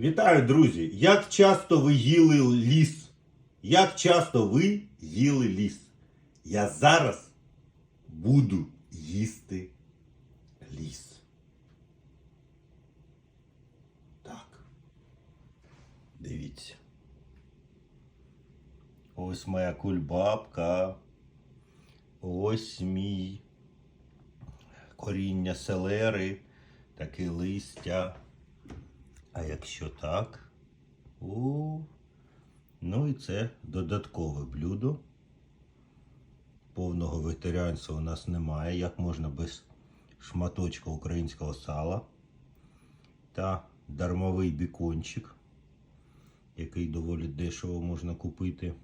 Вітаю, друзі! Як часто ви їли ліс? Як часто ви їли ліс? Я зараз буду їсти ліс. Так. Дивіться. Ось моя кульбабка. Ось мій коріння селери, таке листя. А якщо так, у, ну і це додаткове блюдо. Повного вегетаріанства у нас немає. Як можна без шматочка українського сала та дармовий бікончик, який доволі дешево можна купити.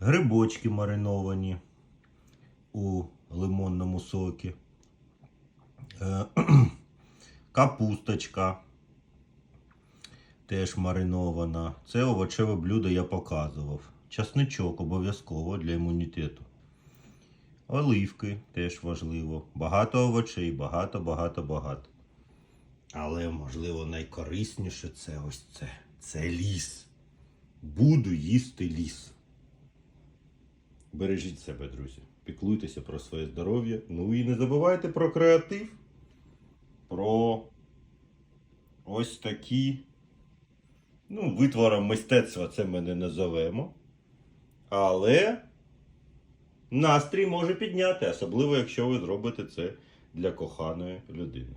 Грибочки мариновані у лимонному сокі. Е, Капусточка теж маринована. Це овочеве блюдо я показував. Часничок обов'язково для імунітету. Оливки теж важливо. Багато овочей, багато, багато, багато. Але, можливо, найкорисніше це ось це. Це ліс. Буду їсти ліс. Бережіть себе, друзі. Піклуйтеся про своє здоров'я. Ну і не забувайте про креатив. Про ось такі. Ну, витвором мистецтва це ми не назовемо. Але настрій може підняти, особливо якщо ви зробите це для коханої людини.